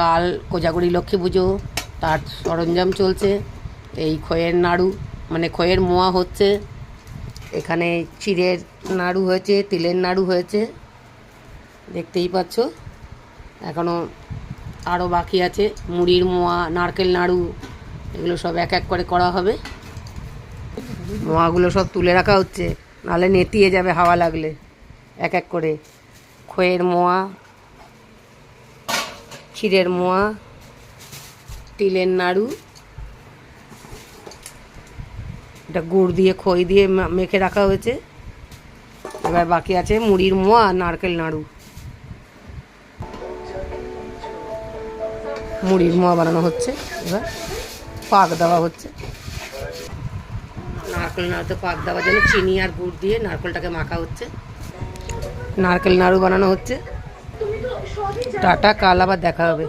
কাল কোজাগরি লক্ষ্মী পুজো, তার সরঞ্জাম চলছে, এই খয়ের নাড়ু মানে খয়ের মোয়া হচ্ছে, এখানে চিড়ের নাড়ু হয়েছে, তিলের নাড়ু হয়েছে, দেখতেই পাচ্ছ এখনও আরও বাকি আছে, মুড়ির মোয়া, নারকেল নাড়ু, এগুলো সব এক এক করে করা হবে, মোয়াগুলো সব তুলে রাখা হচ্ছে নাহলে নেতিয়ে যাবে হাওয়া লাগলে, এক এক করে, খয়ের মোয়া ক্ষীরের মোয়া, তিলের নাড়ু, এটা গুড় দিয়ে, খই দিয়ে মেখে রাখা হয়েছে। এবার বাকি আছে মুড়ির মোয়া নারকেল নাড়ু। মুড়ির মোয়া বানানো হচ্ছে, এবার পাক দেওয়া হচ্ছে। নারকেল নাড়ুতে পাক দেওয়ার জন্য চিনি আর গুড় দিয়ে নারকেলটাকে মাখা হচ্ছে। নারকেল নাড়ু বানানো হচ্ছে। টাটা কাল আবার দেখা হবে।